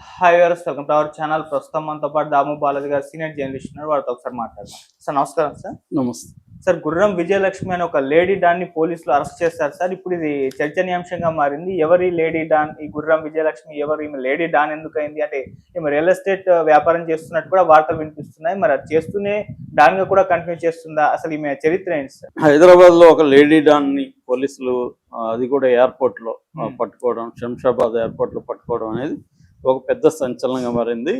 Hi గారు welcome to our channel ప్రస్తుతం మనతో పాటు దాము బాలాజీ గారు సీనియర్ జర్నలిస్ట్ ఉన్నారు. వారితో ఒకసారి మాట్లాడదాం. సార్ నమస్కారం సార్. నమస్తే. సార్ గుర్రం విజయలక్ష్మి అని ఒక లేడీ డాన్ని పోలీసులు అరెస్ట్ చేస్తారు సార్. ఇప్పుడు ఇది చర్చనీయాంశంగా మారింది. ఎవరి లేడీ డాన్ ఈ గుర్రం విజయలక్ష్మి ఎవరు ఈమె లేడీ డాన్ ఎందుకు అయింది అంటే ఈమె రియల్ ఎస్టేట్ వ్యాపారం చేస్తున్నట్టు కూడా వార్తలు వినిపిస్తున్నాయి. మరి అది చేస్తూనే డాన్గా కూడా కంటిన్యూ చేస్తుందా? అసలు ఈమె చరిత్ర ఏంటి సార్? హైదరాబాద్లో ఒక లేడీ డాన్ని పోలీసులు అది కూడా ఎయిర్పోర్ట్లో. పట్టుకోవడం శంషాబాద్ ఎయిర్పోర్ట్లో పట్టుకోవడం అనేది ఒక పెద్ద సంచలనంగా మారింది.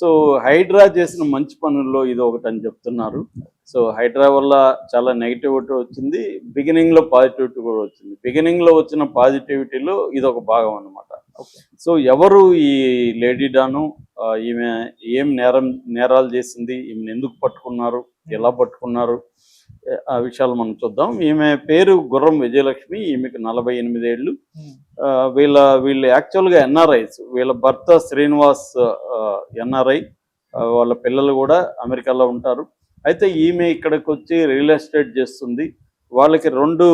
సో హైడ్రా చేసిన మంచి పనుల్లో ఇది ఒకటి అని చెప్తున్నారు. సో హైడ్రా వల్ల చాలా నెగిటివిటీ వచ్చింది. బిగినింగ్లో పాజిటివిటీ కూడా వచ్చింది. బిగినింగ్లో వచ్చిన పాజిటివిటీలో ఇది ఒక భాగం అన్నమాట. సో ఎవరు ఈ లేడీ డాను ఈమె ఏం నేరం నేరాలు చేసింది? ఈమెను ఎందుకు పట్టుకున్నారు? ఎలా పట్టుకున్నారు? ఆ విషయాలు మనం చూద్దాం. ఈమె పేరు గుర్రం విజయలక్ష్మి. ఈమెకు నలభై ఎనిమిది ఏళ్ళు. వీళ్ళ వీళ్ళు యాక్చువల్గా ఎన్ఆర్ఐస్ వీళ్ళ భర్త శ్రీనివాస్ ఎన్ఆర్ఐ వాళ్ళ పిల్లలు కూడా అమెరికాలో ఉంటారు. అయితే ఈమె ఇక్కడికి వచ్చి రియల్ ఎస్టేట్ చేస్తుంది. వాళ్ళకి రెండు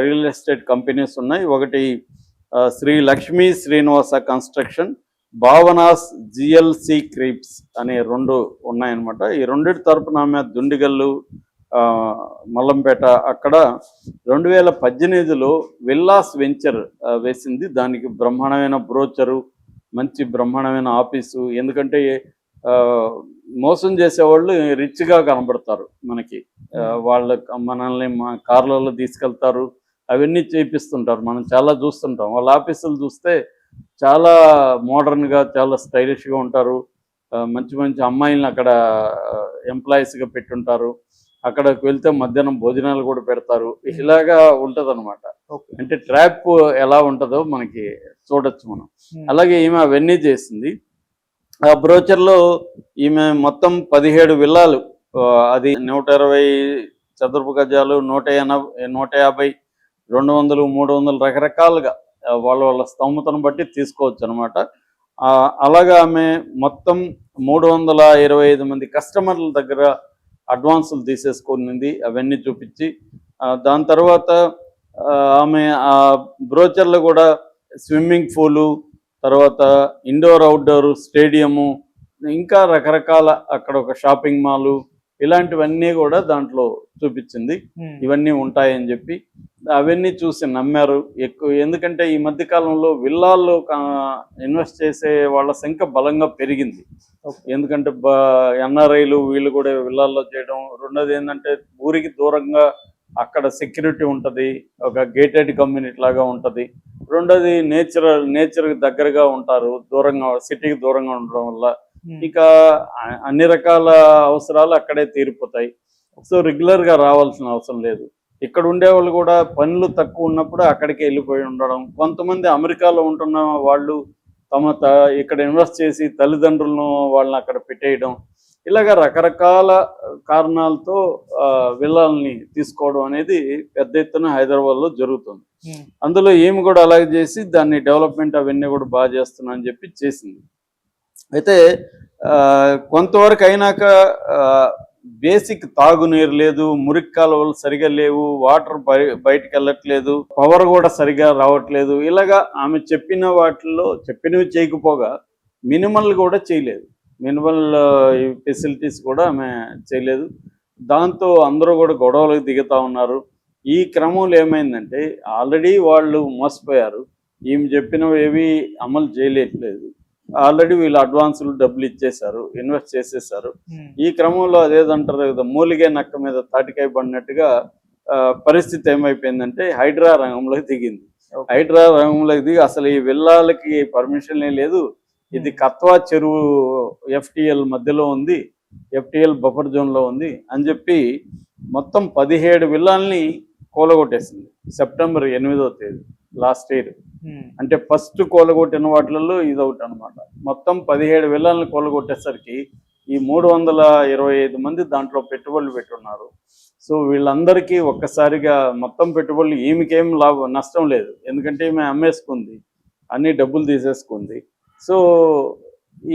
రియల్ ఎస్టేట్ కంపెనీస్ ఉన్నాయి. ఒకటి శ్రీ లక్ష్మీ శ్రీనివాస కన్స్ట్రక్షన్ భావనాస్ జిఎల్సి క్రీప్స్ అనే రెండు ఉన్నాయన్నమాట. ఈ రెండిటి తరపున ఆమె దుండిగల్లు మల్లంపేట అక్కడ రెండు వేల పద్దెనిమిదిలో విల్లాస్ వెంచర్ వేసింది. దానికి బ్రహ్మాండమైన బ్రోచరు మంచి బ్రహ్మాండమైన ఆఫీసు. ఎందుకంటే ఆ, మోసం చేసేవాళ్ళు రిచ్గా కనబడతారు మనకి. వాళ్ళ మనల్ని మా కార్లలో తీసుకెళ్తారు. అవన్నీ చేపిస్తుంటారు. మనం చాలా చూస్తుంటాం. వాళ్ళ ఆఫీసులు చూస్తే చాలా మోడర్న్గా చాలా స్టైలిష్గా ఉంటారు. మంచి మంచి అమ్మాయిలను అక్కడ ఎంప్లాయీస్గా పెట్టుంటారు. అక్కడికి వెళ్తే మధ్యాహ్నం భోజనాలు కూడా పెడతారు. ఇలాగా ఉంటదన్నమాట. ఓకే. అంటే ట్రాప్ ఎలా ఉంటుందో మనకి చూడొచ్చు మనం. అలాగే ఈమె అవన్నీ చేసింది. ఆ బ్రోచర్లో ఈమె మొత్తం పదిహేడు విల్లాలు అది నూట ఇరవై చదరపు గజాలు నూట ఎనభై నూట యాభై రెండు వందలు మూడు వందలు రకరకాలుగా వాళ్ళ వాళ్ళ స్తోమతను బట్టి తీసుకోవచ్చు అనమాట అలాగా ఆమె మొత్తం మూడు వందల ఇరవై ఐదు మంది కస్టమర్ల దగ్గర అడ్వాన్సులు తీసేసుకునింది అవన్నీ చూపించి దాని తర్వాత ఆమె ఆ బ్రోచర్లు కూడా స్విమ్మింగ్ పూలు తర్వాత ఇండోర్ అవుట్డోర్ స్టేడియము ఇంకా రకరకాల అక్కడ ఒక షాపింగ్ మాలు ఇలాంటివన్నీ కూడా దాంట్లో చూపించింది. ఇవన్నీ ఉంటాయని చెప్పి అవన్నీ చూసి నమ్మారు. ఎక్కువ ఎందుకంటే ఈ మధ్య కాలంలో విల్లాల్లో ఇన్వెస్ట్ చేసే వాళ్ళ సంఖ్య బలంగా పెరిగింది. ఎందుకంటే ఎన్ఆర్ఐలు వీళ్ళు కూడా విల్లాల్లో చేయడం. రెండోది ఏంటంటే ఊరికి దూరంగా అక్కడ సెక్యూరిటీ ఉంటుంది. ఒక గేటెడ్ కమ్యూనిటీ లాగా ఉంటుంది. రెండోది నేచర్ నేచర్కి దగ్గరగా ఉంటారు. దూరంగా సిటీకి దూరంగా ఉండడం వల్ల. ఇక అన్ని రకాల అవసరాలు అక్కడే తీరిపోతాయి. సో రెగ్యులర్గా రావాల్సిన అవసరం లేదు. ఇక్కడ ఉండేవాళ్ళు కూడా పనులు తక్కువ ఉన్నప్పుడు అక్కడికి వెళ్ళిపోయి ఉండడం. కొంతమంది అమెరికాలో ఉంటున్న వాళ్ళు తమ త ఇక్కడ ఇన్వెస్ట్ చేసి తల్లిదండ్రులను వాళ్ళని అక్కడ పెట్టేయడం. ఇలాగ రకరకాల కారణాలతో విల్లాల్ని తీసుకోవడం అనేది పెద్ద ఎత్తున హైదరాబాద్లో జరుగుతుంది. అందులో ఏమి కూడా అలాగే చేసి దాన్ని డెవలప్మెంట్ అవన్నీ కూడా బాగా చేస్తున్నా అని చెప్పి చేసింది. అయితే కొంతవరకు అయినాక బేసిక్ తాగునీరు లేదు మురికి కాలువలు సరిగా లేవు వాటర్ బయటకు వెళ్ళట్లేదు పవర్ కూడా సరిగా రావట్లేదు. ఇలాగా ఆమె చెప్పిన వాటిల్లో చెప్పినవి చేయకపోగా మినిమల్ కూడా చేయలేదు. మినిమల్ ఫెసిలిటీస్ కూడా ఆమె చేయలేదు. దాంతో అందరూ కూడా గొడవలకు దిగుతా ఉన్నారు. ఈ క్రమంలో ఏమైందంటే ఆల్రెడీ వాళ్ళు మోసపోయారు. ఈమె చెప్పినవి ఏవి అమలు చేయలేట్లేదు. ఆల్రెడీ వీళ్ళు అడ్వాన్సులు డబ్బులు ఇచ్చేశారు ఇన్వెస్ట్ చేసేసారు ఈ క్రమంలో అదేదంటారు కదా మూలిగే నక్క మీద తాటికాయ పడినట్టుగా పరిస్థితి ఏమైపోయిందంటే హైడ్రా రంగంలోకి దిగింది. హైడ్రా రంగంలోకి దిగి అసలు ఈ విల్లాలకి పర్మిషన్ లేదు. ఇది కత్వా చెరువు ఎఫ్టిఎల్ మధ్యలో ఉంది ఎఫ్టిఎల్ బఫర్ జోన్లో ఉంది అని చెప్పి మొత్తం పదిహేడు విల్లాల్ని కూలగొట్టేసింది సెప్టెంబర్ ఎనిమిదో తేదీ. Last year. అంటే ఫస్ట్ కూలగొట్టిన వాటిలలో ఇది ఒకటి అనమాట మొత్తం పదిహేడు విల్లాలను కూలగొట్టేసరికి ఈ మూడు వందల ఇరవై ఐదు మంది దాంట్లో పెట్టుబడులు పెట్టున్నారు. సో వీళ్ళందరికీ ఒక్కసారిగా మొత్తం పెట్టుబడులు ఈమెకేం లాభం నష్టం లేదు. ఎందుకంటే ఈమె అమ్మేసుకుంది. అన్ని డబ్బులు తీసేసుకుంది. సో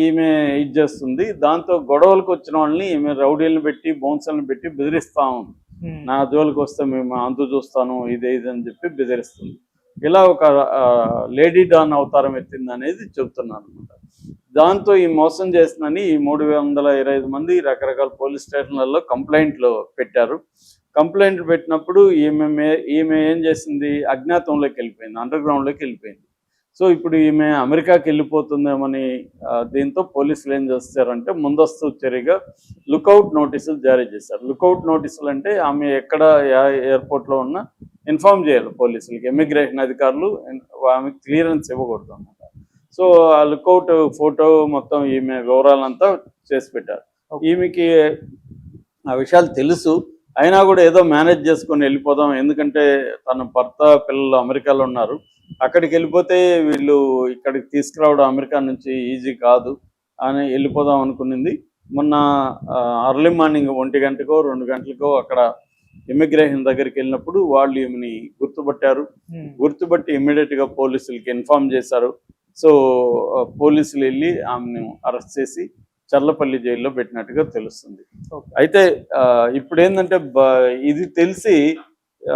ఈమె ఇది చేస్తుంది. దాంతో గొడవలకు వచ్చిన వాళ్ళని ఈమె రౌడీలను పెట్టి బౌన్సర్లను పెట్టి బెదిరిస్తా ఉంది. నా జోలికి వస్తే మేము అంతు చూస్తాను ఇదే ఇది అని చెప్పి బెదిరిస్తుంది. ఇలా ఒక లేడీ డాన్ అవతారం ఎత్తింది అనేది చెబుతున్నాను అనమాట దాంతో ఈ మోసం చేసిందని ఈ మూడు వందల ఇరవై ఐదు మంది రకరకాల పోలీస్ స్టేషన్లలో కంప్లైంట్లు పెట్టారు. కంప్లైంట్ పెట్టినప్పుడు ఈమె ఈమె ఏం చేసింది? అజ్ఞాతంలోకి వెళ్ళిపోయింది అండర్ గ్రౌండ్లోకి వెళ్ళిపోయింది. సో ఇప్పుడు ఈమె అమెరికాకి వెళ్ళిపోతుందేమని దీంతో పోలీసులు ఏం చేస్తారంటే ముందస్తు చర్యగా లుకౌట్ నోటీసులు జారీ చేశారు. లుకౌట్ నోటీసులు అంటే ఆమె ఎక్కడ ఎయిర్పోర్ట్లో ఉన్నా ఇన్ఫార్మ్ చేయాలి పోలీసులకి. ఇమిగ్రేషన్ అధికారులు ఆమె క్లియరెన్స్ ఇవ్వకూడదు అన్నమాట. సో ఆ లుకౌట్ ఫోటో మొత్తం ఈమె వివరాలంతా చేసి పెట్టారు. ఈమెకి ఆ విషయాలు తెలుసు. అయినా కూడా ఏదో మేనేజ్ చేసుకొని వెళ్ళిపోదాం. ఎందుకంటే తన భర్త పిల్లలు అమెరికాలో ఉన్నారు. అక్కడికి వెళ్ళిపోతే వీళ్ళు ఇక్కడికి తీసుకురావడం అమెరికా నుంచి ఈజీ కాదు అని వెళ్ళిపోదాం అనుకునింది. మొన్న అర్లీ మార్నింగ్ ఒంటి గంటకో రెండు గంటలకో అక్కడ ఇమిగ్రేషన్ దగ్గరికి వెళ్ళినప్పుడు వాళ్ళు ఈమెని గుర్తుపట్టారు. గుర్తుపట్టి ఇమ్మీడియట్గా పోలీసులకి ఇన్ఫార్మ్ చేశారు. సో పోలీసులు వెళ్ళి ఆమెను అరెస్ట్ చేసి చర్లపల్లి జైల్లో పెట్టినట్టుగా తెలుస్తుంది. అయితే ఇప్పుడు ఏంటంటే ఇది తెలిసి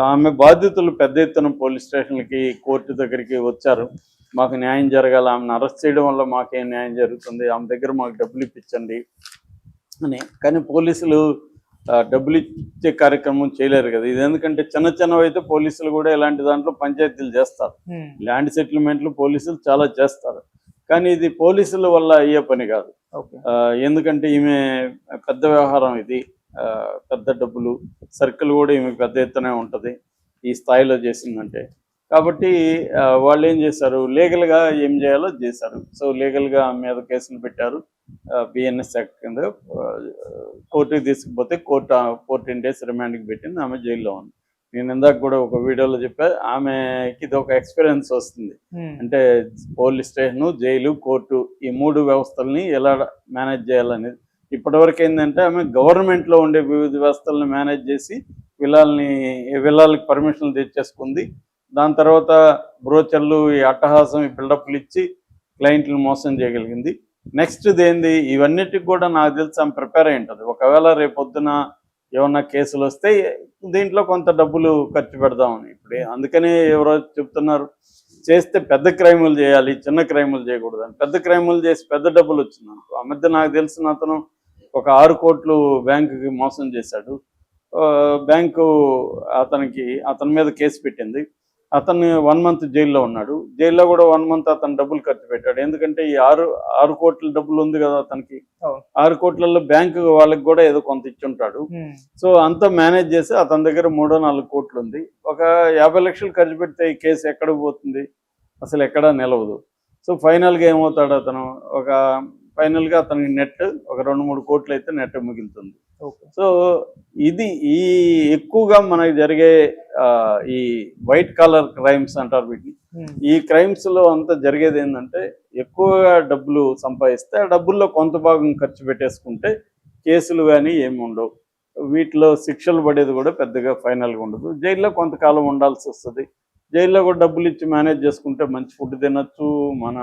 ఆమె బాధితులు పెద్ద ఎత్తున పోలీస్ స్టేషన్లకి కోర్టు దగ్గరికి వచ్చారు. మాకు న్యాయం జరగాలి ఆమెను అరెస్ట్ చేయడం వల్ల మాకేం న్యాయం జరుగుతుంది ఆమె దగ్గర మాకు డబ్బులు ఇప్పించండి అని. కానీ పోలీసులు డబ్బులు ఇచ్చే కార్యక్రమం చేయలేరు కదా. ఇది ఎందుకంటే చిన్న చిన్నవి అయితే పోలీసులు కూడా ఇలాంటి దాంట్లో పంచాయతీలు చేస్తారు. ల్యాండ్ సెటిల్మెంట్లు పోలీసులు చాలా చేస్తారు. కానీ ఇది పోలీసుల వల్ల అయ్యే పని కాదు. ఎందుకంటే ఈమె పెద్ద వ్యవహారం ఇది. పెద్ద డబ్బులు సర్కిల్ కూడా ఈమె పెద్ద ఎత్తునే ఉంటుంది ఈ స్థాయిలో చేసిందంటే. కాబట్టి వాళ్ళు ఏం చేశారు? లీగల్గా ఏం చేయాలో చేశారు. సో లీగల్గా మీద కేసులు పెట్టారు. బిఎన్ఎస్ యాక్ట్ కింద కోర్టుకి తీసుకుపోతే కోర్టు ఫోర్టీన్ డేస్ రిమాండ్కి పెట్టింది ఆమె జైల్లో ఉంది. నేను ఇందాక కూడా ఒక వీడియోలో చెప్పా ఆమెకి ఇది ఒక ఎక్స్పీరియన్స్ వస్తుంది. అంటే పోలీస్ స్టేషన్ జైలు కోర్టు ఈ మూడు వ్యవస్థల్ని ఎలా మేనేజ్ చేయాలనేది. ఇప్పటివరకు ఏంటంటే ఆమె government లో ఉండే వివిధ వ్యవస్థలను మేనేజ్ చేసి విల్లాల్ని విల్లాలకి పర్మిషన్లు తెచ్చేసుకుంది. దాని తర్వాత బ్రోచర్లు ఈ అట్టహాసం ఈ బిల్డప్లు ఇచ్చి క్లయింట్లు మోసం చేయగలిగింది. నెక్స్ట్ ఏంది ఇవన్నిటికి కూడా నాకు తెలిసి ఆమె ప్రిపేర్ అయి ఉంటుంది. ఒకవేళ రేపొద్దున ఏమన్నా కేసులు వస్తే దీంట్లో కొంత డబ్బులు ఖర్చు పెడదామని ఇప్పుడు అందుకనే ఎవరో చెప్తున్నారు చేస్తే పెద్ద క్రైములు చేయాలి చిన్న క్రైములు చేయకూడదు అని. పెద్ద క్రైములు చేసి పెద్ద డబ్బులు వచ్చింది ఆ మధ్య నాకు తెలిసిన అతను ఒక ఆరు కోట్లు బ్యాంకుకి మోసం చేశాడు. ఆ, బ్యాంకు అతనికి అతని మీద కేసు పెట్టింది. అతను వన్ మంత్ జైల్లో ఉన్నాడు. జైల్లో కూడా వన్ మంత్ అతను డబ్బులు ఖర్చు పెట్టాడు. ఎందుకంటే ఈ ఆరు ఆరు కోట్ల డబ్బులు ఉంది కదా అతనికి. ఆరు కోట్లలో బ్యాంకు వాళ్ళకి కూడా ఏదో కొంత ఇచ్చుంటాడు. సో అంతా మేనేజ్ చేసి అతని దగ్గర మూడో నాలుగు కోట్లు ఉంది. ఒక యాభై లక్షలు ఖర్చు పెడితే ఈ కేసు ఎక్కడికి పోతుంది? అసలు ఎక్కడా నిలవదు. సో ఫైనల్గా ఏమవుతాడు అతను? ఒక ఫైనల్గా అతనికి నెట్ ఒక రెండు మూడు కోట్లు అయితే నెట్ మిగులుతుంది సో ఇది ఈ ఎక్కువగా మనకి జరిగే ఈ వైట్ కాలర్ క్రైమ్స్ అంటారు వీటిని. ఉమ్. ఈ క్రైమ్స్లో అంతా జరిగేది ఏంటంటే ఎక్కువగా డబ్బులు సంపాదిస్తే ఆ డబ్బుల్లో కొంత భాగం ఖర్చు పెట్టేసుకుంటే కేసులు కానీ ఏమి ఉండవు. వీటిలో శిక్షలు పడేది కూడా పెద్దగా ఫైనల్గా ఉండదు. జైల్లో కొంతకాలం ఉండాల్సి వస్తుంది. జైల్లో కూడా డబ్బులు ఇచ్చి మేనేజ్ చేసుకుంటే మంచి ఫుడ్ తినొచ్చు మన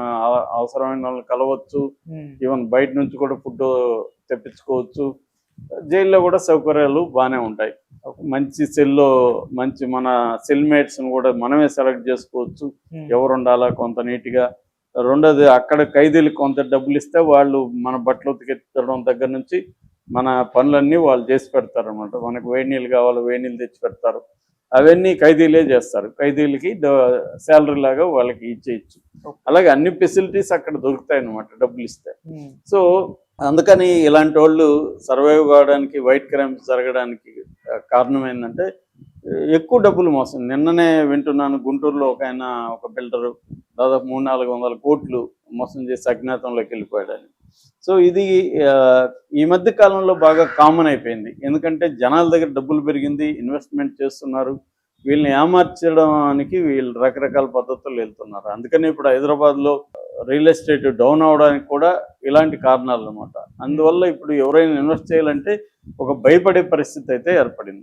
అవసరమైన వాళ్ళని కలవచ్చు ఉమ్. ఈవెన్ బయట నుంచి కూడా ఫుడ్ తెప్పించుకోవచ్చు. జైల్లో కూడా సౌకర్యాలు బాగానే ఉంటాయి. మంచి సెల్లో మంచి మన సెల్ మేట్స్ని కూడా మనమే సెలెక్ట్ చేసుకోవచ్చు. ఎవరు ఉండాలా కొంత నీట్గా. రెండోది అక్కడ ఖైదీలకు కొంత డబ్బులు ఇస్తే వాళ్ళు మన బట్టలు ఉతికెత్తడం దగ్గర నుంచి మన పనులన్నీ వాళ్ళు చేసి పెడతారు అనమాట మనకు నీళ్ళు కావాలి వేడి నీళ్ళు తెచ్చి పెడతారు. అవన్నీ ఖైదీలే చేస్తారు. ఖైదీలకి శాలరీ లాగా వాళ్ళకి ఇచ్చేయచ్చు. అలాగే అన్ని ఫెసిలిటీస్ అక్కడ దొరుకుతాయి అన్నమాట డబ్బులు ఇస్తే. సో అందుకని ఇలాంటి వాళ్ళు సర్వైవ్ కావడానికి వైట్ క్రైమ్స్ జరగడానికి కారణం ఏంటంటే ఎక్కువ డబ్బులు మోసం. నిన్ననే వింటున్నాను గుంటూరులో ఒక ఆయన ఒక బిల్డరు దాదాపు మూడు నాలుగు వందల కోట్లు మోసం చేసి అజ్ఞాతంలోకి వెళ్ళిపోయాడని. సో ఇది ఈ మధ్య కాలంలో బాగా కామన్ అయిపోయింది. ఎందుకంటే జనాల దగ్గర డబ్బులు పెరిగింది ఇన్వెస్ట్మెంట్ చేస్తున్నారు. వీళ్ళని ఏమార్చడానికి వీళ్ళు రకరకాల పద్ధతులు వెళ్తున్నారు. అందుకని ఇప్పుడు హైదరాబాద్లో రియల్ ఎస్టేట్ డౌన్ అవడానికి కూడా ఇలాంటి కారణాలు అనమాట అందువల్ల ఇప్పుడు ఎవరైనా ఇన్వెస్ట్ చేయాలంటే ఒక భయపడే పరిస్థితి అయితే ఏర్పడింది.